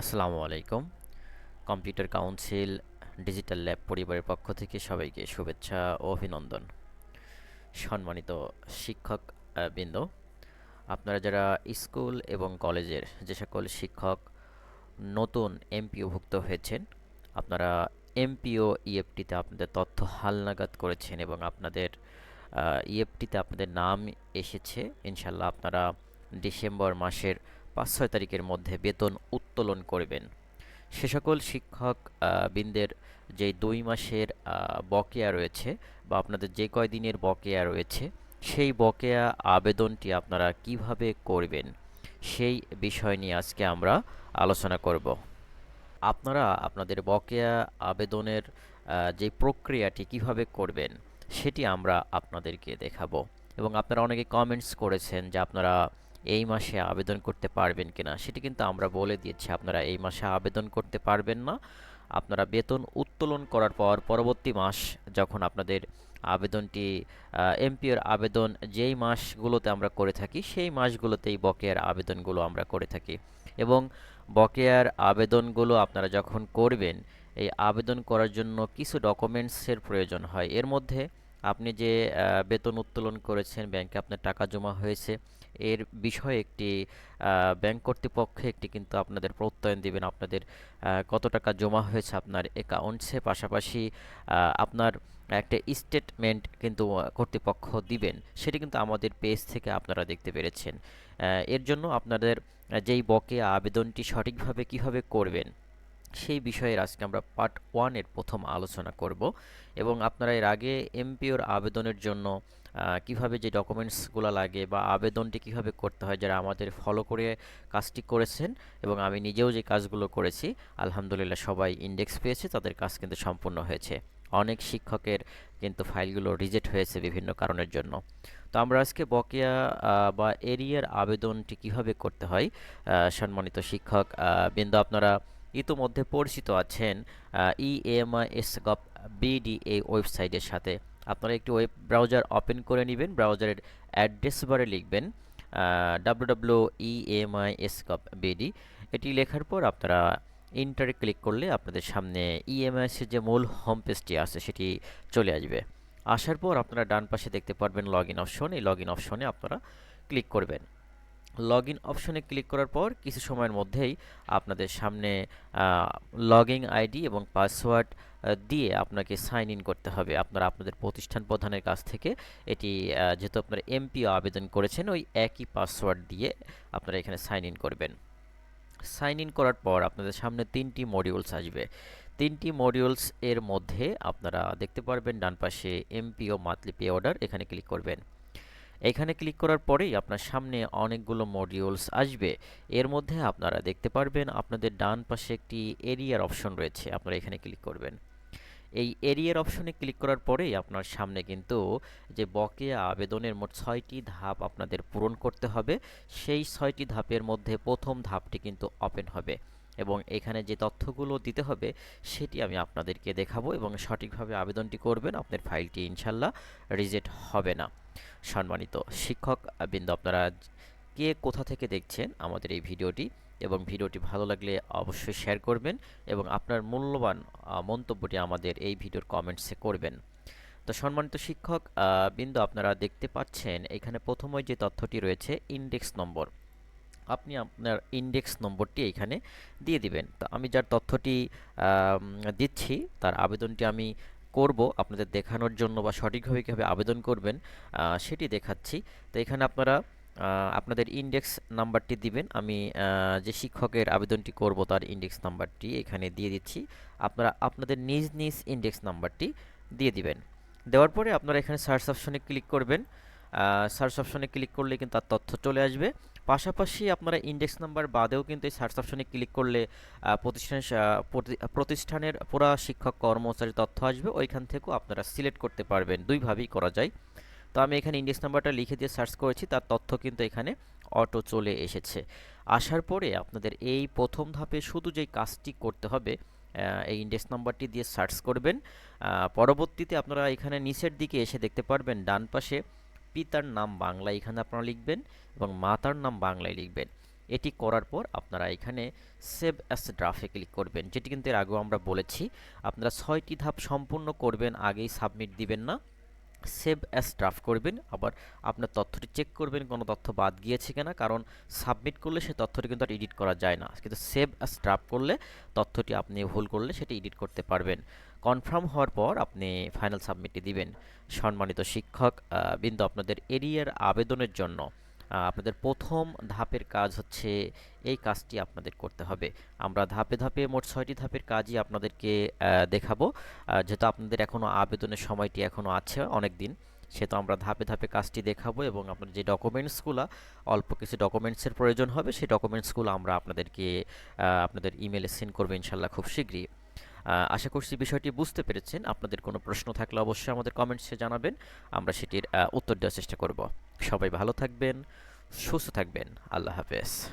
আসসালামু আলাইকুম। Computer council digital lab পরিবারের পক্ষ থেকে সবাইকে শুভেচ্ছা ও অভিনন্দন। সম্মানিত শিক্ষক বৃন্দ, আপনারা যারা স্কুল এবং কলেজের যে সকল শিক্ষক নতুন এমপিওভুক্ত হয়েছেন, আপনারা এমপিও ইএফটিতে আপনাদের তথ্য হালনাগাদ করেছেন এবং আপনাদের ইএফটিতে আপনাদের নাম এসেছে ইনশাল্লাহ আপনারা ডিসেম্বর মাসের পাঁচ ছয় তারিখের মধ্যে বেতন উত্তোলন করবেন। সে সকল শিক্ষক বৃন্দের যে দুই মাসের বকেয়া রয়েছে বা আপনাদের যে কয়দিনের বকেয়া রয়েছে, সেই বকেয়া আবেদনটি আপনারা কীভাবে করবেন, সেই বিষয় নিয়ে আজকে আমরা আলোচনা করব। আপনারা আপনাদের বকেয়া আবেদনের যে প্রক্রিয়াটি কীভাবে করবেন, সেটি আমরা আপনাদেরকে দেখাবো। এবং আপনারা অনেকে কমেন্টস করেছেন যে আপনারা এই মাসে আবেদন করতে পারবেন কিনা সেটি কিন্তু আমরা বলে দিয়েছি। আপনারা এই মাসে আবেদন করতে পারবেন না। আপনারা বেতন উত্তোলন করার পর পরবর্তী মাস যখন আপনাদের আবেদনটি এমপিওর আবেদন যেই মাসগুলোতে আমরা করে থাকি, সেই মাসগুলোতেই বকেয়ার আবেদনগুলো আমরা করে থাকি। এবং বকেয়ার আবেদনগুলো আপনারা যখন করবেন, এই আবেদন করার জন্য কিছু ডকুমেন্টসের প্রয়োজন হয়। এর মধ্যে আপনি যে বেতন উত্তোলন করেছেন, ব্যাংকে আপনার টাকা জমা হয়েছে এর বিষয়ে একটি ব্যাংক কর্তৃপক্ষ একটি কিন্তু আপনাদের প্রত্যয়ন দিবেন, আপনাদের কত টাকা জমা হয়েছে আপনার অ্যাকাউন্টসে। পাশাপাশি আপনার একটা স্টেটমেন্ট কিন্তু কর্তৃপক্ষ দিবেন, সেটি কিন্তু আমাদের পেজ থেকে আপনারা দেখতে পেরেছেন। এর জন্য আপনাদের যেই বকেয়া আবেদনটি সঠিকভাবে কীভাবে করবেন সেই বিষয়ের আজকে আমরা পার্ট ওয়ানের প্রথম আলোচনা করব এবং আপনারা এর আগে এমপিওর আবেদনের জন্য কীভাবে যে ডকুমেন্টসগুলো লাগে বা আবেদনটি কীভাবে করতে হয় যারা আমাদের ফলো করে কাজটি করেছেন এবং আমি নিজেও যে কাজগুলো করেছি, আলহামদুলিল্লাহ সবাই ইন্ডেক্স পেয়েছে, তাদের কাজ কিন্তু সম্পূর্ণ হয়েছে। অনেক শিক্ষকের কিন্তু ফাইলগুলো রিজেক্ট হয়েছে বিভিন্ন কারণের জন্য। তো আমরা আজকে বকেয়া বা এরিয়ার আবেদনটি কীভাবে করতে হয় সম্মানিত শিক্ষক বৃন্দ আপনারা ইতোমধ্যে পরিচিত আছেন ইএমআইএস গভ বিডি এই ওয়েবসাইটের সাথে। আপনারা একটি ওয়েব ব্রাউজার ওপেন করে নেবেন ব্রাউজারের অ্যাড্রেস বারে লিখবেন ডাব্লু বিডি এটি লেখার পর আপনারা ইন্টারে ক্লিক করলে আপনাদের সামনে ইএমআইএস এর যে মূল হোম পেজটি আছে, সেটি চলে আসবে। আসার পর আপনারা ডান পাশে দেখতে পারবেন লগ ইন অপশন এই লগ ইন অপশনে আপনারা ক্লিক করবেন। লগ ইন অপশনে ক্লিক করার পর কিছু সময়ের মধ্যেই আপনাদের সামনে লগ আইডি এবং পাসওয়ার্ড দিয়ে আপনাকে সাইন ইন করতে হবে। আপনারা আপনাদের প্রতিষ্ঠান প্রধানের কাছ থেকে এটি যেহেতু আপনারা এমপিও আবেদন করেছেন, ওই একই পাসওয়ার্ড দিয়ে আপনারা এখানে সাইন ইন করবেন। সাইন ইন করার পর আপনাদের সামনে তিনটি মডিউলস আসবে। তিনটি মডিউলস এর মধ্যে আপনারা দেখতে পারবেন ডান পাশে এমপিও মান্থলি পে অর্ডার এখানে ক্লিক করবেন। এখানে ক্লিক করার পরেই আপনার সামনে অনেকগুলো মডিউলস আসবে। এর মধ্যে আপনারা দেখতে পারবেন আপনাদের ডান পাশে একটি এরিয়ার অপশন রয়েছে, আপনারা এখানে ক্লিক করবেন। এই এরিয়ার অপশনে ক্লিক করার পরেই আপনার সামনে কিন্তু যে বকেয়া আবেদনের মোট ছয়টি ধাপ আপনাদের পূরণ করতে হবে, সেই ছয়টি ধাপের মধ্যে প্রথম ধাপটি কিন্তু ওপেন হবে। এবং এখানে যে তথ্যগুলো দিতে হবে, সেটি আমি আপনাদেরকে দেখাবো এবং সঠিকভাবে আবেদনটি করবেন। আপনার ফাইলটি ইনশাল্লাহ রিজেক্ট হবে না। সম্মানিত শিক্ষক, বিন্দু, আপনারা কে কোথা থেকে দেখছেন আমাদের এই ভিডিওটি? এবং ভিডিওটি ভালো লাগলে অবশ্যই শেয়ার করবেন এবং আপনার মূল্যবান মন্তব্যটি আমাদের এই ভিডিওর কমেন্টসে করবেন। তো সম্মানিত শিক্ষক বিন্দু, আপনারা দেখতে পাচ্ছেন এখানে প্রথমে যে তথ্যটি রয়েছে, ইন্ডেক্স নম্বর। আপনি আপনার ইন্ডেক্স নম্বরটি এখানে দিয়ে দিবেন। তো আমি যার তথ্যটি দিচ্ছি, তার আবেদনটি আমি করব, আপনাদের দেখানোর জন্য বা সঠিকভাবে কীভাবে আবেদন করবেন সেটি দেখাচ্ছি। তো এখানে আপনারা আপনাদের ইন্ডেক্স নাম্বারটি দিবেন। আমি যে শিক্ষকের আবেদনটি করব তার ইন্ডেক্স নাম্বারটি এখানে দিয়ে দিচ্ছি। আপনারা আপনাদের নিজ নিজ ইন্ডেক্স নাম্বারটি দিয়ে দিবেন। দেওয়ার পরে আপনারা এখানে সার্চ অপশনে ক্লিক করবেন। সার্চ অপশনে ক্লিক করলে কিন্তু তার তথ্য চলে আসবে। পাশাপাশি আপনারা ইন্ডেক্স নাম্বার বাদেও কিন্তু এই সার্চ অপশনে ক্লিক করলে প্রতিষ্ঠানের প্রতি- প্রতিষ্ঠানের পুরা শিক্ষক, কর্মচারী তথ্য আসবে। ওইখান থেকেও আপনারা সিলেক্ট করতে পারবেন। দুইভাবেই করা যায়। তো আমি এখানে ইন্ডেক্স নাম্বারটা লিখে দিয়ে সার্চ করেছি। তার তথ্য কিন্তু এখানে অটো চলে এসেছে। আসার পরে আপনাদের এই প্রথম ধাপে শুধু যেই কাজটি করতে হবে এই ইন্ডেক্স নাম্বারটি দিয়ে সার্চ করবেন। পরবর্তীতে আপনারা এখানে নিচের দিকে এসে দেখতে পারবেন, ডান পাশে পিতার নাম বাংলা এখানে আপনারা লিখবেন এবং মাতার নাম বাংলায় লিখবেন। এটি করার পর আপনারা এখানে সেভ অ্যাস ড্রাফে ক্লিক করবেন। যেটি কিন্তু এর আগেও আমরা বলেছি, আপনারা ছয়টি ধাপ সম্পূর্ণ করবেন, আগেই সাবমিট দিবেন না। সেভ অ্যাস ড্রাফট করবেন, আবার আপনার তথ্যটি চেক করবেন, কোনো তথ্য বাদ গিয়েছে কিনা, কারণ সাবমিট করলে সেই তথ্যটি কিন্তু আর এডিট করা যায় না। কিন্তু সেভ অ্যাস ড্রাফট করলে তথ্যটি আপনি ভুল করলে সেটি এডিট করতে পারবেন। কনফার্ম হওয়ার পর আপনি ফাইনাল সাবমিটটি দিবেন। সম্মানিত শিক্ষক বিন্দু, আপনাদের এরিয়ার আবেদনের জন্য আপনাদের প্রথম ধাপের কাজ হচ্ছে এই কাজটি আপনাদের করতে হবে। আমরা ধাপে ধাপে মোট ছয়টি ধাপের কাজই আপনাদেরকে দেখাবো। যেহেতু আপনাদের এখনও আবেদনের সময়টি এখনও আছে অনেক দিন সেহেতু আমরা ধাপে ধাপে কাজটি দেখাবো এবং আপনার যে ডকুমেন্টসগুলো, অল্প কিছু ডকুমেন্টসের প্রয়োজন হবে, সেই ডকুমেন্টসগুলো আমরা আপনাদেরকে আপনাদের ইমেলে সেন্ড করব ইনশাল্লাহ খুব শীঘ্রই। আশা করছি বিষয়টি বুঝতে পেরেছেন। আপনাদের কোনো প্রশ্ন থাকলে অবশ্যই আমাদের কমেন্টসে জানাবেন। আমরা সেটির উত্তর দেওয়ার চেষ্টা করব। সবাই ভালো থাকবেন, সুস্থ থাকবেন। আল্লাহ হাফেজ।